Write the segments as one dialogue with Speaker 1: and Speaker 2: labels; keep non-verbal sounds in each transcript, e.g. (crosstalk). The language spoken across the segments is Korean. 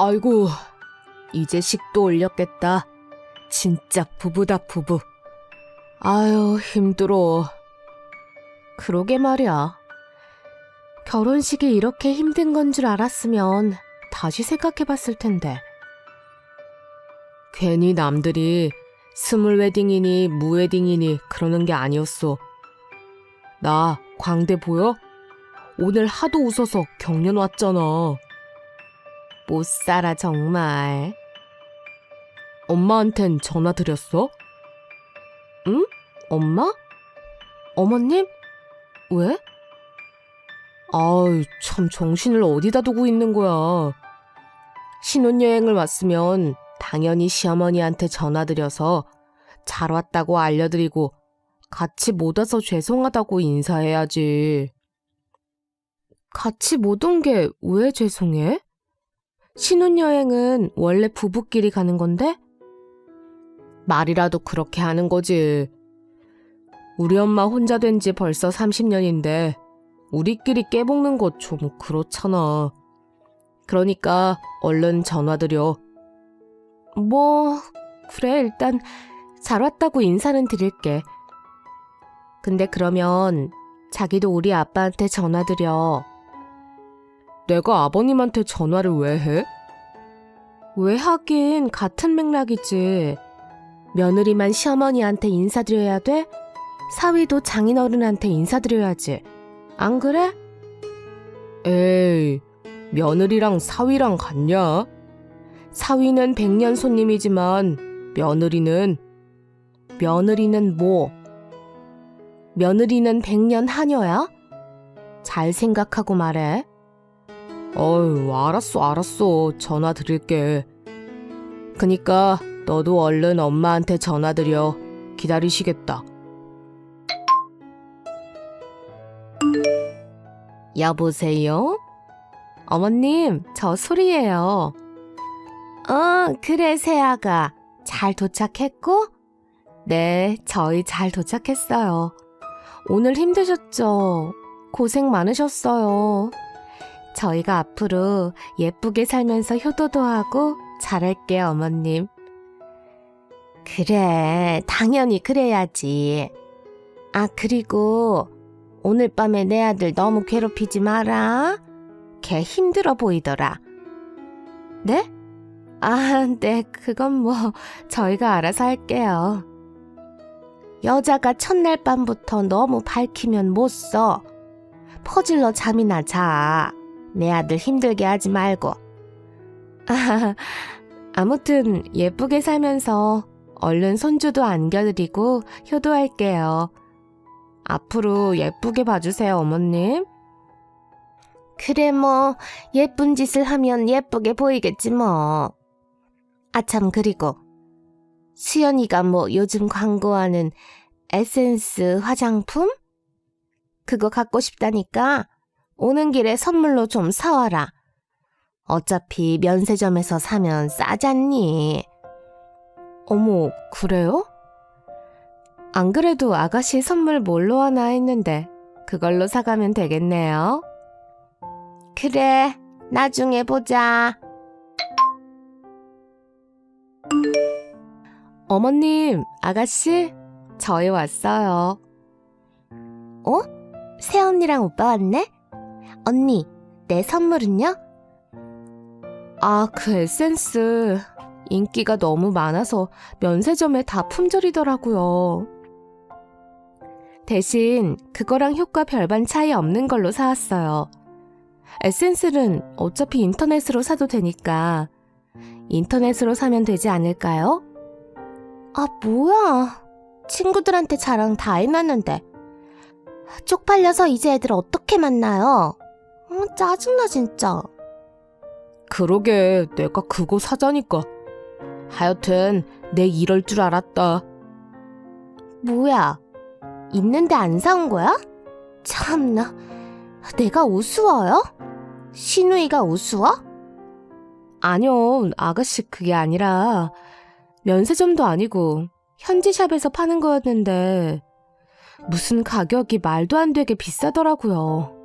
Speaker 1: 아이고, 이제 식도 올렸겠다. 진짜 부부다, 부부. 아유, 힘들어. 그러게 말이야. 결혼식이 이렇게 힘든 건 줄 알았으면 다시 생각해 봤을 텐데. 괜히 남들이 스물 웨딩이니 무웨딩이니 그러는 게 아니었어. 나 광대 보여? 오늘 하도 웃어서 경련 왔잖아. 못 살아 정말. 엄마한텐 전화 드렸어? 응? 엄마? 어머님? 왜? 아유, 참 정신을 어디다 두고 있는 거야. 신혼여행을 왔으면 당연히 시어머니한테 전화드려서 잘 왔다고 알려드리고 같이 못 와서 죄송하다고 인사해야지. 같이 못 온 게 왜 죄송해? 신혼여행은 원래 부부끼리 가는 건데? 말이라도 그렇게 하는 거지. 우리 엄마 혼자 된 지 벌써 30년인데, 우리끼리 깨먹는 거좀 그렇잖아. 그러니까 얼른 전화드려. 뭐, 그래, 일단 잘 왔다고 인사는 드릴게. 근데 그러면 자기도 우리 아빠한테 전화드려. 내가 아버님한테 전화를 왜 해? 왜 하긴 같은 맥락이지. 며느리만 시어머니한테 인사드려야 돼? 사위도 장인어른한테 인사드려야지. 안 그래? 에이, 며느리랑 사위랑 같냐? 사위는 백년 손님이지만 며느리는 며느리는 뭐? 며느리는 백년 하녀야? 잘 생각하고 말해. 어휴, 알았어, 알았어. 전화 드릴게. 그니까 너도 얼른 엄마한테 전화 드려. 기다리시겠다. 여보세요? 어머님, 저 소리예요. 어, 그래, 새아가. 잘 도착했고? 네, 저희 잘 도착했어요. 오늘 힘드셨죠? 고생 많으셨어요. 저희가 앞으로 예쁘게 살면서 효도도 하고 잘할게요, 어머님. 그래, 당연히 그래야지. 아, 그리고 오늘 밤에 내 아들 너무 괴롭히지 마라. 걔 힘들어 보이더라. 네? 아, 네, 그건 뭐 저희가 알아서 할게요. 여자가 첫날 밤부터 너무 밝히면 못 써. 퍼질러 잠이나 자. 내 아들 힘들게 하지 말고. 아, 아무튼 예쁘게 살면서 얼른 손주도 안겨드리고 효도할게요. 앞으로 예쁘게 봐주세요, 어머님. 그래, 뭐, 예쁜 짓을 하면 예쁘게 보이겠지, 뭐. 아, 참, 그리고, 수연이가 뭐 요즘 광고하는 에센스 화장품? 그거 갖고 싶다니까 오는 길에 선물로 좀 사와라. 어차피 면세점에서 사면 싸잖니. 어머, 그래요? 안 그래도 아가씨 선물 뭘로 하나 했는데 그걸로 사가면 되겠네요. 그래, 나중에 보자. 어머님, 아가씨, 저희 왔어요. 어? 새언니랑 오빠 왔네? 언니, 내 선물은요? 아, 그 에센스. 인기가 너무 많아서 면세점에 다 품절이더라고요. 대신 그거랑 효과 별반 차이 없는 걸로 사왔어요. 에센스는 어차피 인터넷으로 사도 되니까 인터넷으로 사면 되지 않을까요? 아, 뭐야. 친구들한테 자랑 다 해놨는데. 쪽팔려서 이제 애들 어떻게 만나요? 어, 짜증나, 진짜. 그러게, 내가 그거 사자니까. 하여튼, 내 이럴 줄 알았다. 뭐야? 있는데 안 사온 거야? 참나. 내가 우스워요? 신우이가 우스워? 아니요, 아가씨 그게 아니라 면세점도 아니고 현지샵에서 파는 거였는데 무슨 가격이 말도 안 되게 비싸더라고요.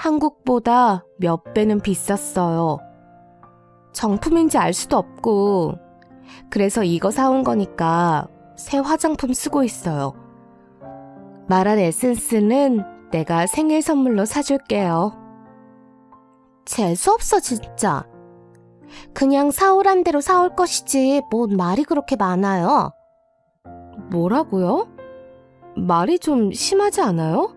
Speaker 1: 한국보다 몇 배는 비쌌어요. 정품인지 알 수도 없고. 그래서 이거 사온 거니까 새 화장품 쓰고 있어요. 말한 에센스는 내가 생일 선물로 사줄게요. 재수없어, 진짜. 그냥 사오란 대로 사올 것이지, 뭔 말이 그렇게 많아요? 뭐라고요? 말이 좀 심하지 않아요?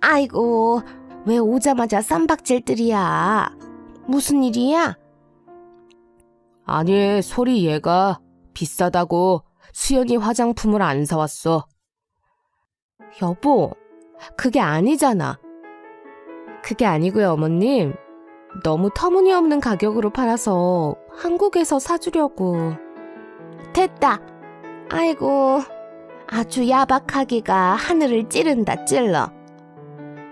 Speaker 1: 아이고, 왜 오자마자 쌈박질들이야? 무슨 일이야? 아니, 소리 얘가 비싸다고 수연이 화장품을 안 사왔어. 여보, 그게 아니잖아. 그게 아니고요, 어머님. 너무 터무니없는 가격으로 팔아서 한국에서 사주려고. 됐다. 아이고, 아주 야박하기가 하늘을 찌른다, 찔러.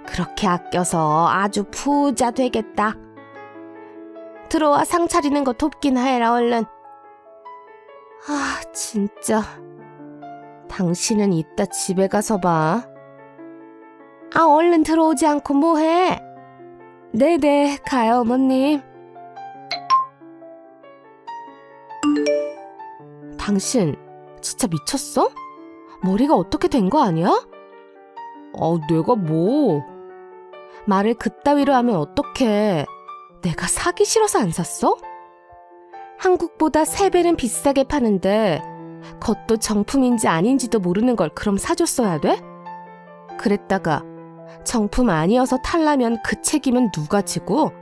Speaker 1: 그렇게 아껴서 아주 부자 되겠다. 들어와 상 차리는 거 돕긴 해라, 얼른. 아, 진짜. 당신은 이따 집에 가서 봐. 아, 얼른 들어오지 않고 뭐해? 네네, 가요, 어머님. 당신, 진짜 미쳤어? 머리가 어떻게 된 거 아니야? 어, 내가 뭐. 말을 그따위로 하면 어떡해. 내가 사기 싫어서 안 샀어? 한국보다 세배는 비싸게 파는데, 겉도 정품인지 아닌지도 모르는 걸 그럼 사줬어야 돼? 그랬다가, 정품 아니어서 탈라면 그 책임은 누가 지고?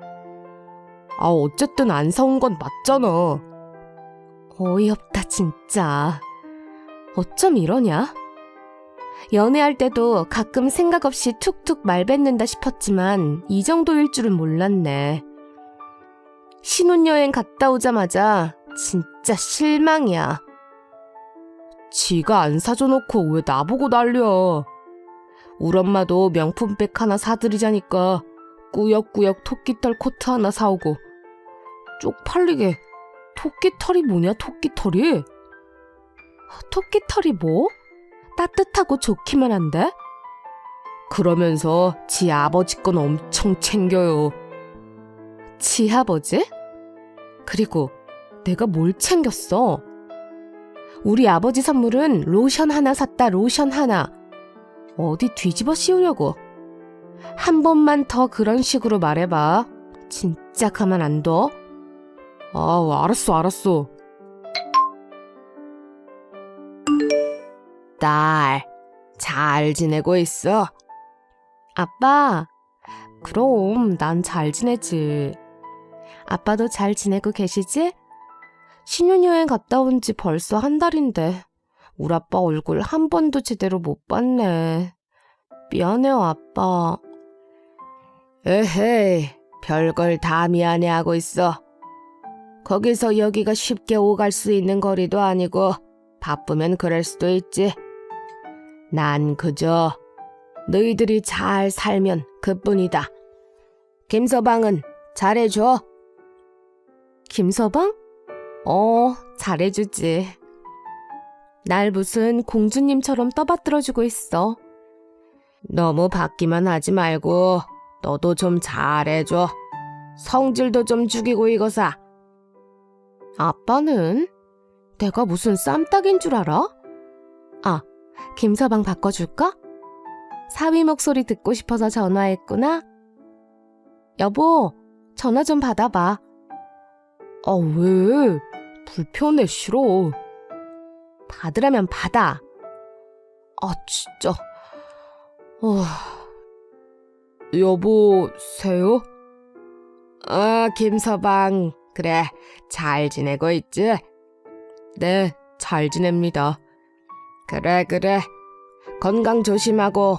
Speaker 1: 아, 어쨌든 안 사온 건 맞잖아. 어이없다, 진짜. 어쩜 이러냐? 연애할 때도 가끔 생각 없이 툭툭 말 뱉는다 싶었지만 이 정도일 줄은 몰랐네. 신혼여행 갔다 오자마자 진짜 실망이야. 지가 안 사줘놓고 왜 나보고 난려. 우리 엄마도 명품백 하나 사드리자니까 꾸역꾸역 토끼털 코트 하나 사오고 쪽팔리게 토끼털이 뭐냐 토끼털이? 토끼털이 뭐? 따뜻하고 좋기만 한데? 그러면서 지 아버지 건 엄청 챙겨요. 지 아버지? 그리고 내가 뭘 챙겼어? 우리 아버지 선물은 로션 하나 샀다, 로션 하나. 어디 뒤집어 씌우려고. 한 번만 더 그런 식으로 말해봐. 진짜 가만 안 둬. 아, 알았어, 알았어. 딸, 잘 지내고 있어? 아빠, 그럼 난 잘 지내지. 아빠도 잘 지내고 계시지? 신혼여행 갔다 온 지 벌써 한 달인데, 우리 아빠 얼굴 한 번도 제대로 못 봤네. 미안해요, 아빠. 에헤이, 별걸 다 미안해하고 있어. 거기서 여기가 쉽게 오갈 수 있는 거리도 아니고, 바쁘면 그럴 수도 있지. 난 그저 너희들이 잘 살면 그뿐이다. 김서방은 잘해줘. 김서방? 어, 잘해주지. 날 무슨 공주님처럼 떠받들어주고 있어. 너무 받기만 하지 말고 너도 좀 잘해줘. 성질도 좀 죽이고 이거사. 아빠는? 내가 무슨 쌈딱인 줄 알아? 아, 김서방 바꿔줄까? 사위 목소리 듣고 싶어서 전화했구나? 여보, 전화 좀 받아봐. 아, 왜? 불편해, 싫어. 받으라면 받아. 아, 진짜. 어... 여보세요? 아, 김서방. 그래, 잘 지내고 있지? 네, 잘 지냅니다. 그래, 그래. 건강 조심하고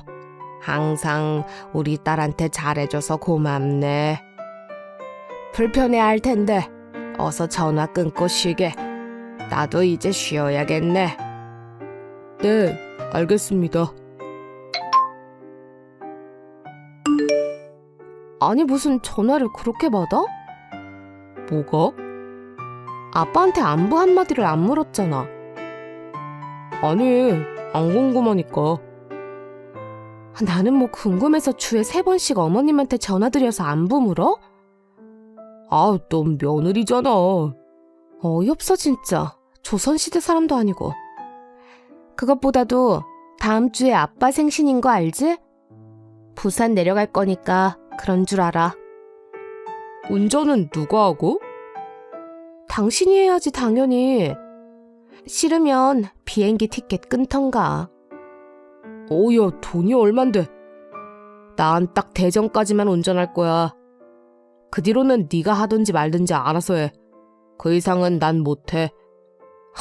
Speaker 1: 항상 우리 딸한테 잘해줘서 고맙네. 불편해 할 텐데 어서 전화 끊고 쉬게. 나도 이제 쉬어야겠네. 네, 알겠습니다. 아니 무슨 전화를 그렇게 받아? 뭐가? 아빠한테 안부 한마디를 안 물었잖아. 아니, 안 궁금하니까. 나는 뭐 궁금해서 주에 세 번씩 어머님한테 전화드려서 안부 물어? 아, 넌 며느리잖아. 어이없어, 진짜. 조선시대 사람도 아니고. 그것보다도 다음 주에 아빠 생신인 거 알지? 부산 내려갈 거니까 그런 줄 알아. 운전은 누가 하고? 당신이 해야지, 당연히. 싫으면 비행기 티켓 끊던가. 오야, 돈이 얼만데. 난 딱 대전까지만 운전할 거야. 그 뒤로는 네가 하든지 말든지 알아서 해. 그 이상은 난 못해.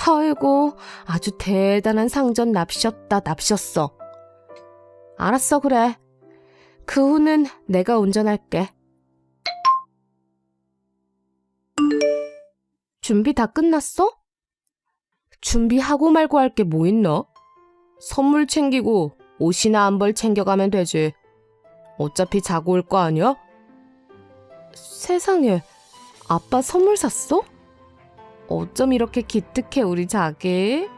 Speaker 1: 아이고, 아주 대단한 상전 납셨다, 납셨어. 알았어, 그래. 그 후는 내가 운전할게. 준비 다 끝났어? 준비하고 말고 할 게 뭐 있나? 선물 챙기고 옷이나 안벌 챙겨가면 되지. 어차피 자고 올 거 아니야? 세상에, 아빠 선물 샀어? 어쩜 이렇게 기특해, 우리 자기?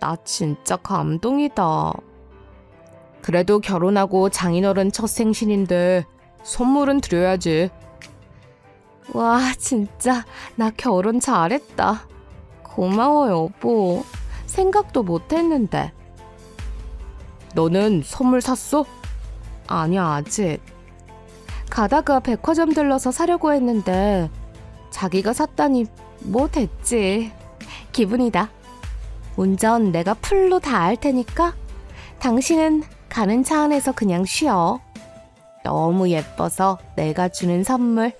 Speaker 1: 나 진짜 감동이다. 그래도 결혼하고 장인어른 첫 생신인데 선물은 드려야지. 와, 진짜 나 결혼 잘했다. 고마워, 여보. 생각도 못 했는데. 너는 선물 샀어? 아니야, 아직. 가다가 백화점 들러서 사려고 했는데 자기가 샀다니 뭐 됐지. 기분이다. 운전 내가 풀로 다할 테니까 당신은 가는 차 안에서 그냥 쉬어. 너무 예뻐서 내가 주는 선물.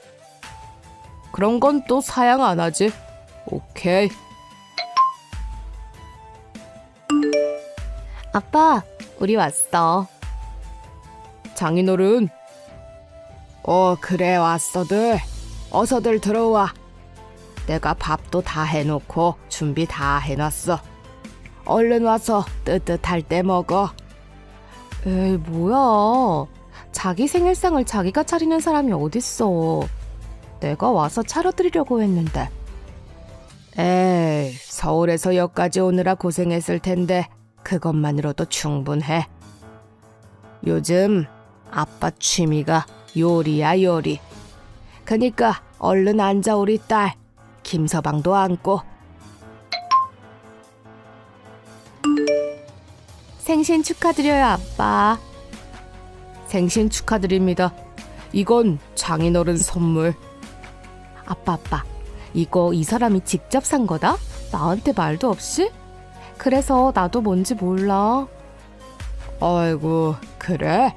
Speaker 1: 그런 건 또 사양 안 하지. 오케이. 아빠, 우리 왔어. 장인어른. 어, 그래, 왔어들. 어서들 들어와. 내가 밥도 다 해놓고 준비 다 해놨어. 얼른 와서 뜨뜻할 때 먹어. 에이, 뭐야. 자기 생일상을 자기가 차리는 사람이 어딨어. 내가 와서 차려드리려고 했는데. 에이, 서울에서 여기까지 오느라 고생했을 텐데 그것만으로도 충분해. 요즘 아빠 취미가 요리야 요리. 그니까 얼른 앉아 우리 딸. 김서방도 앉고. 생신 축하드려요 아빠. 생신 축하드립니다. 이건 장인어른 선물. 아빠 아빠 이거 이 사람이 직접 산 거다? 나한테 말도 없이? 그래서 나도 뭔지 몰라. 아이고, 그래?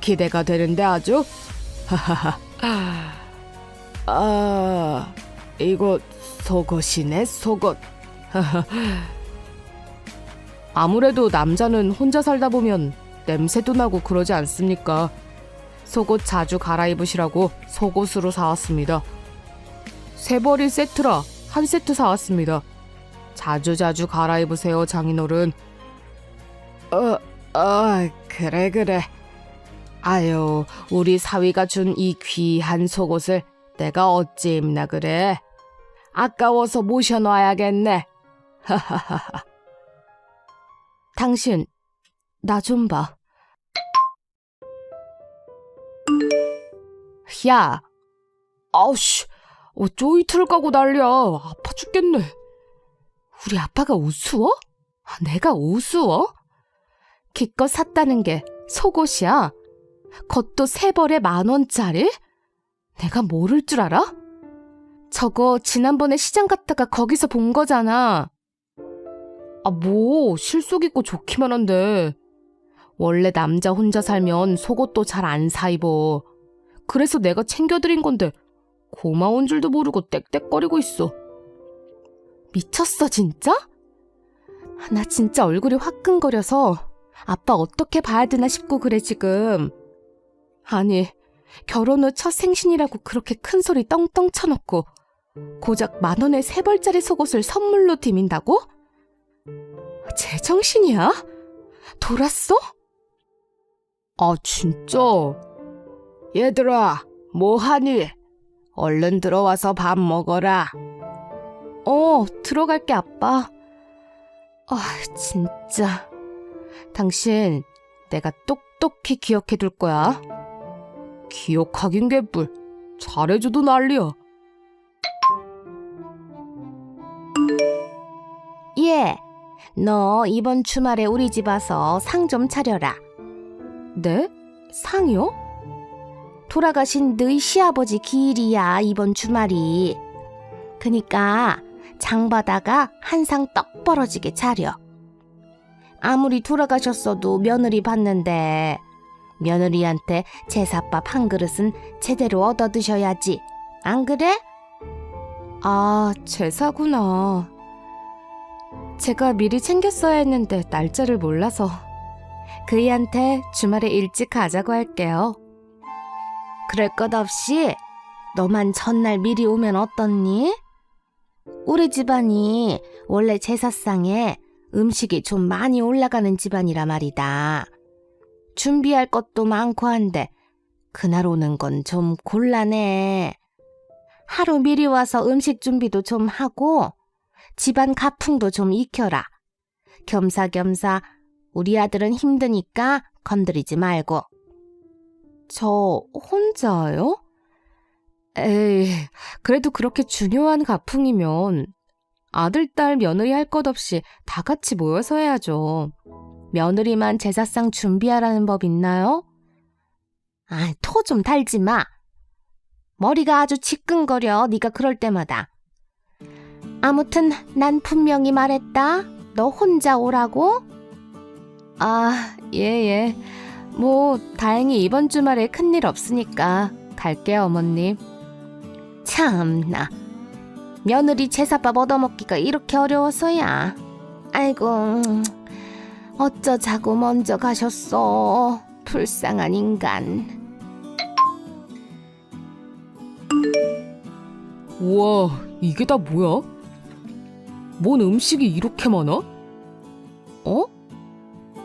Speaker 1: 기대가 되는데 아주? 하하하. (laughs) 아, 이거 속옷이네, 속옷. (laughs) 아무래도 남자는 혼자 살다 보면 냄새도 나고 그러지 않습니까? 속옷 자주 갈아입으시라고 속옷으로 사왔습니다. 세 벌이 세트라 한 세트 사왔습니다. 자주자주 갈아입으세요, 장인어른. 어, 어, 그래, 그래. 아유, 우리 사위가 준 이 귀한 속옷을 내가 어찌 입나 그래? 아까워서 모셔놔야겠네. 하하하하. (laughs) 당신, 나 좀 봐. 야, 아우씨, 어, 쪼이틀 까고 난리야. 아파 죽겠네. 우리 아빠가 우스워? 아, 내가 우스워? 기껏 샀다는 게 속옷이야. 겉도 세 벌에 만 원짜리? 내가 모를 줄 알아? 저거 지난번에 시장 갔다가 거기서 본 거잖아. 아, 뭐, 실속 있고 좋기만 한데. 원래 남자 혼자 살면 속옷도 잘 안 사 입어. 그래서 내가 챙겨드린 건데, 고마운 줄도 모르고 떽떽거리고 있어. 미쳤어, 진짜? 나 진짜 얼굴이 화끈거려서 아빠 어떻게 봐야 되나 싶고 그래, 지금. 아니, 결혼 후 첫 생신이라고 그렇게 큰 소리 떵떵 쳐놓고 고작 만 원에 세 벌짜리 속옷을 선물로 디민다고? 제정신이야? 돌았어? 아, 진짜? 얘들아, 뭐하니? 얼른 들어와서 밥 먹어라. 어, 들어갈게, 아빠. 아, 진짜. 당신, 내가 똑똑히 기억해 둘 거야. 기억하긴 개뿔. 잘해줘도 난리야.
Speaker 2: 예, 너 이번 주말에 우리 집 와서 상 좀 차려라.
Speaker 1: 네? 상이요?
Speaker 2: 돌아가신 너희 시아버지 기일이야, 이번 주말이. 그니까 장 받아가 한 상 떡 벌어지게 차려. 아무리 돌아가셨어도 며느리 봤는데 며느리한테 제사밥 한 그릇은 제대로 얻어 드셔야지. 안 그래?
Speaker 1: 아, 제사구나. 제가 미리 챙겼어야 했는데 날짜를 몰라서 그이한테 주말에 일찍 가자고 할게요.
Speaker 2: 그럴 것 없이 너만 전날 미리 오면 어떻니? 우리 집안이 원래 제사상에 음식이 좀 많이 올라가는 집안이라 말이다. 준비할 것도 많고 한데 그날 오는 건 좀 곤란해. 하루 미리 와서 음식 준비도 좀 하고 집안 가풍도 좀 익혀라. 겸사겸사 우리 아들은 힘드니까 건드리지 말고.
Speaker 1: 저 혼자요? 에이, 그래도 그렇게 중요한 가풍이면 아들, 딸, 며느리 할 것 없이 다 같이 모여서 해야죠. 며느리만 제사상 준비하라는 법 있나요?
Speaker 2: 아, 토 좀 달지 마. 머리가 아주 지끈거려. 네가 그럴 때마다. 아무튼 난 분명히 말했다. 너 혼자 오라고.
Speaker 1: 아, 예, 예. 뭐, 다행히 이번 주말에 큰일 없으니까 갈게요, 어머님.
Speaker 2: 참나. 며느리 제사밥 얻어먹기가 이렇게 어려워서야. 아이고, 음, 어쩌자고 먼저 가셨어. 불쌍한 인간.
Speaker 1: 우와, 이게 다 뭐야? 뭔 음식이 이렇게 많아? 어?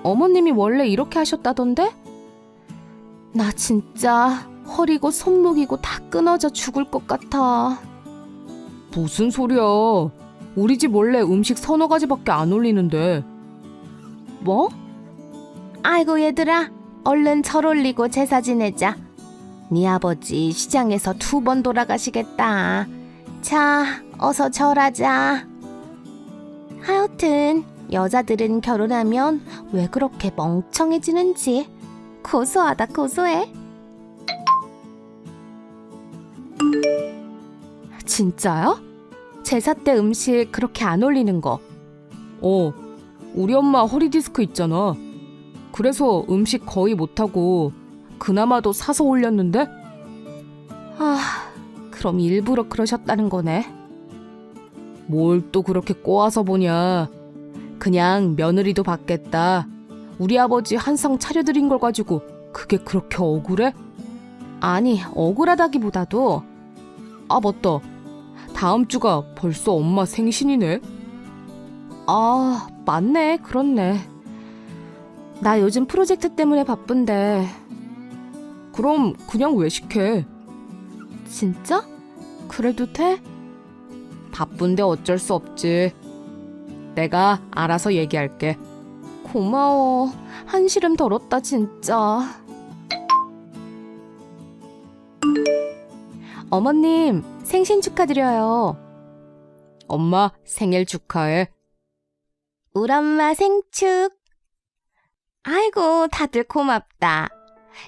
Speaker 1: 어머님이 원래 이렇게 하셨다던데?
Speaker 2: 나 진짜 허리고 손목이고 다 끊어져 죽을 것 같아.
Speaker 1: 무슨 소리야? 우리 집 원래 음식 서너 가지밖에 안 올리는데.
Speaker 2: 뭐? 아이고 얘들아 얼른 절 올리고 제사 지내자 네 아버지 시장에서 두 번 돌아가시겠다 자 어서 절하자 하여튼 여자들은 결혼하면 왜 그렇게 멍청해지는지 고소하다 고소해
Speaker 1: 진짜요? 제사 때 음식 그렇게 안 올리는 거. 어, 우리 엄마 허리 디스크 있잖아. 그래서 음식 거의 못하고 그나마도 사서 올렸는데? 아, 그럼 일부러 그러셨다는 거네. 뭘 또 그렇게 꼬아서 보냐. 그냥 며느리도 받겠다. 우리 아버지 한 상 차려드린 걸 가지고 그게 그렇게 억울해? 아니, 억울하다기보다도 아, 맞다. 다음 주가 벌써 엄마 생신이네. 아, 맞네. 그렇네. 나 요즘 프로젝트 때문에 바쁜데. 그럼 그냥 외식해. 진짜? 그래도 돼? 바쁜데 어쩔 수 없지. 내가 알아서 얘기할게. 고마워. 한시름 덜었다, 진짜. 어머님, 생신 축하드려요. 엄마, 생일 축하해.
Speaker 2: 우리 엄마 생축 아이고 다들 고맙다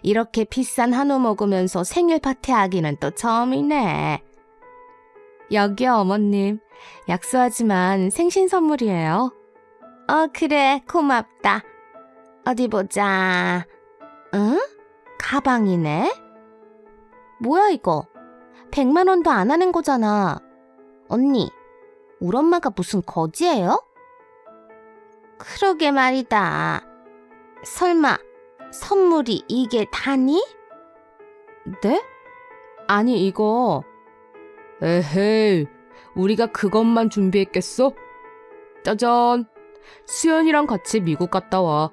Speaker 2: 이렇게 비싼 한우 먹으면서 생일 파티 하기는 또 처음이네
Speaker 1: 여기요, 어머님. 약소하지만 생신 선물이에요.
Speaker 2: 어, 그래, 고맙다. 어디 보자. 응? 가방이네? 뭐야, 이거? 100만 원도 안 하는 거잖아. 언니, 우리 엄마가 무슨 거지예요? 그러게 말이다. 설마, 선물이 이게 다니?
Speaker 1: 네? 아니, 이거. 에헤이, 우리가 그것만 준비했겠어? 짜잔! 수연이랑 같이 미국 갔다 와.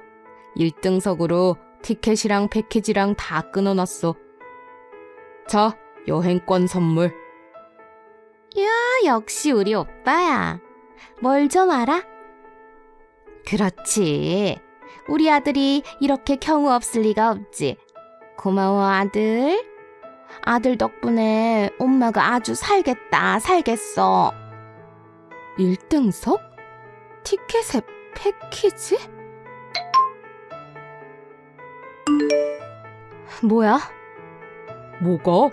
Speaker 1: 1등석으로 티켓이랑 패키지랑 다 끊어놨어. 자, 여행권 선물.
Speaker 2: 아, 역시 우리 오빠야. 뭘 좀 알아? 그렇지. 우리 아들이 이렇게 경우 없을 리가 없지. 고마워, 아들. 아들 덕분에 엄마가 아주 살겠다, 살겠어.
Speaker 1: 1등석? 티켓에 패키지? 뭐야? 뭐가?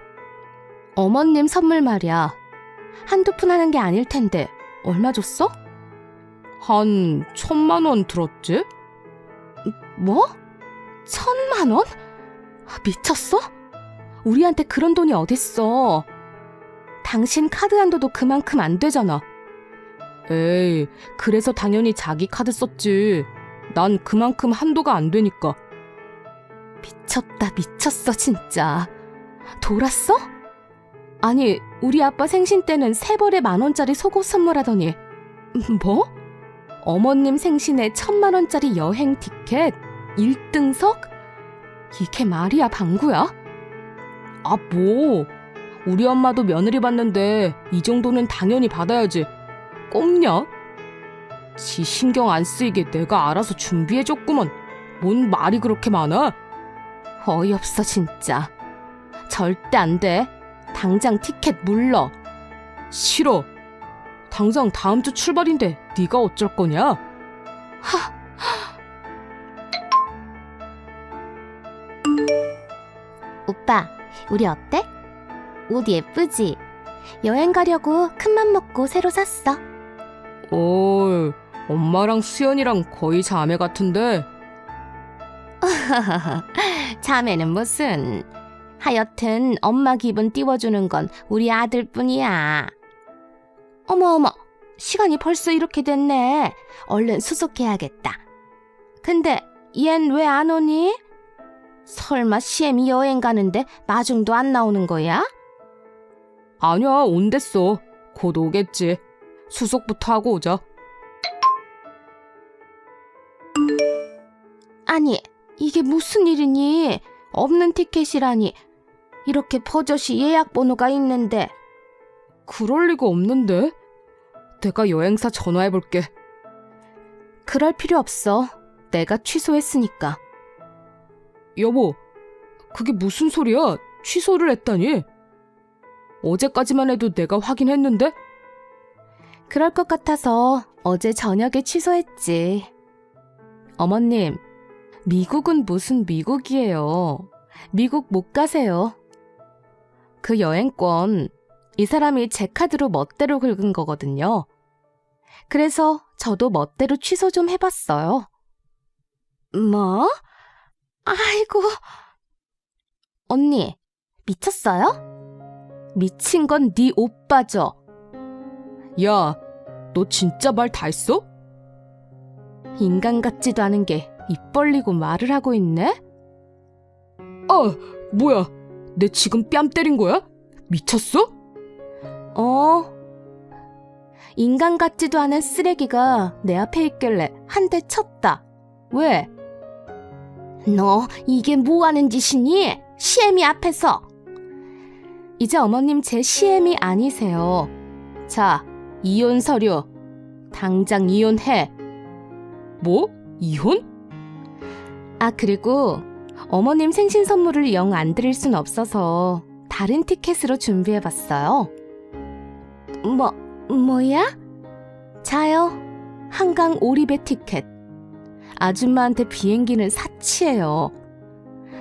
Speaker 1: 어머님 선물 말이야. 한두 푼 하는 게 아닐 텐데, 얼마 줬어? 한 천만 원 들었지? 뭐? 천만 원? 아, 미쳤어? 우리한테 그런 돈이 어딨어. 당신 카드 한도도 그만큼 안 되잖아. 에이, 그래서 당연히 자기 카드 썼지. 난 그만큼 한도가 안 되니까. 미쳤다, 미쳤어, 진짜. 돌았어? 아니, 우리 아빠 생신 때는 세 벌에 만 원짜리 속옷 선물하더니. 뭐? 어머님 생신에 천만 원짜리 여행 티켓? 1등석? 이게 말이야, 방구야? 아, 뭐. 우리 엄마도 며느리 받는데 이 정도는 당연히 받아야지. 꼽냐? 지 신경 안 쓰이게 내가 알아서 준비해줬구먼. 뭔 말이 그렇게 많아? 어이없어 진짜. 절대 안 돼. 당장 티켓 물러. 싫어. 당장 다음 주 출발인데 네가 어쩔 거냐? 하.
Speaker 2: 오빠, 우리 어때? 옷 예쁘지? 여행 가려고 큰 맘 먹고 새로 샀어.
Speaker 1: 오, 엄마랑 수연이랑 거의 자매 같은데. (laughs)
Speaker 2: 자매는 무슨. 하여튼 엄마 기분 띄워주는 건 우리 아들뿐이야. 어머 어머, 시간이 벌써 이렇게 됐네. 얼른 수속해야겠다. 근데 얜 왜 안 오니? 설마 시엠이 여행 가는데 마중도 안 나오는 거야?
Speaker 1: 아니야, 온댔어. 곧 오겠지. 수속부터 하고 오자.
Speaker 2: 아니, 이게 무슨 일이니? 없는 티켓이라니. 이렇게 버젓이 예약 번호가 있는데.
Speaker 1: 그럴 리가 없는데. 내가 여행사 전화해볼게.
Speaker 2: 그럴 필요 없어. 내가 취소했으니까.
Speaker 1: 여보, 그게 무슨 소리야? 취소를 했다니? 어제까지만 해도 내가 확인했는데?
Speaker 2: 그럴 것 같아서 어제 저녁에 취소했지.
Speaker 1: 어머님, 미국은 무슨 미국이에요? 미국 못 가세요. 그 여행권, 이 사람이 제 카드로 멋대로 긁은 거거든요. 그래서 저도 멋대로 취소 좀 해봤어요.
Speaker 2: 뭐? 아이고. 언니, 미쳤어요?
Speaker 1: 미친 건 네 오빠죠. 야, 너 진짜 말 다 했어? 인간 같지도 않은 게 입 벌리고 말을 하고 있네? 아, 뭐야? 내 지금 뺨 때린 거야? 미쳤어?
Speaker 2: 어. 인간 같지도 않은 쓰레기가 내 앞에 있길래 한 대 쳤다. 왜? 너 이게 뭐 하는 짓이니? 시애미 앞에서.
Speaker 1: 이제 어머님 제 시엠이 아니세요. 자, 이혼 서류. 당장 이혼해. 뭐? 이혼? 아, 그리고 어머님 생신 선물을 영 안 드릴 순 없어서 다른 티켓으로 준비해봤어요.
Speaker 2: 뭐, 뭐야?
Speaker 1: 자요. 한강 오리배 티켓. 아줌마한테 비행기는 사치예요.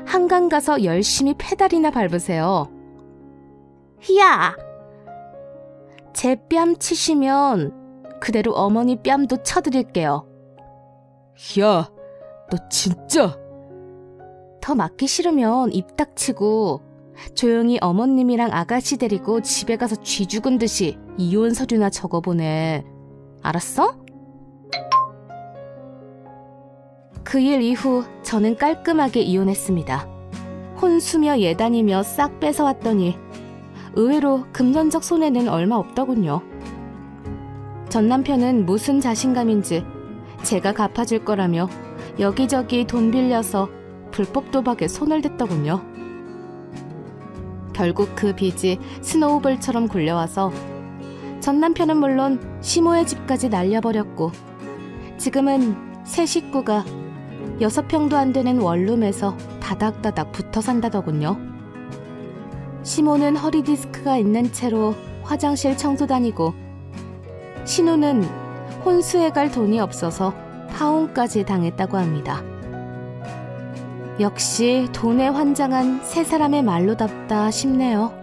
Speaker 1: 한강 가서 열심히 페달이나 밟으세요.
Speaker 2: 야!
Speaker 1: 제 뺨 치시면 그대로 어머니 뺨도 쳐드릴게요. 야, 너 진짜? 더 맞기 싫으면 입 닥치고 조용히 어머님이랑 아가씨 데리고 집에 가서 쥐 죽은 듯이 이혼 서류나 적어보내. 알았어? 그 일 이후 저는 깔끔하게 이혼했습니다. 혼수며 예단이며 싹 뺏어왔더니 의외로 금전적 손해는 얼마 없더군요. 전 남편은 무슨 자신감인지 제가 갚아줄 거라며 여기저기 돈 빌려서 불법 도박에 손을 댔더군요. 결국 그 빚이 스노우볼처럼 굴려와서 전 남편은 물론 시모의 집까지 날려버렸고 지금은 새 식구가 여섯 평도 안 되는 원룸에서 다닥다닥 붙어 산다더군요.
Speaker 2: 시모는 허리 디스크가 있는 채로 화장실 청소 다니고 신우는 혼수에 갈 돈이 없어서 파혼까지 당했다고 합니다. 역시 돈에 환장한 세 사람의 말로답다 싶네요.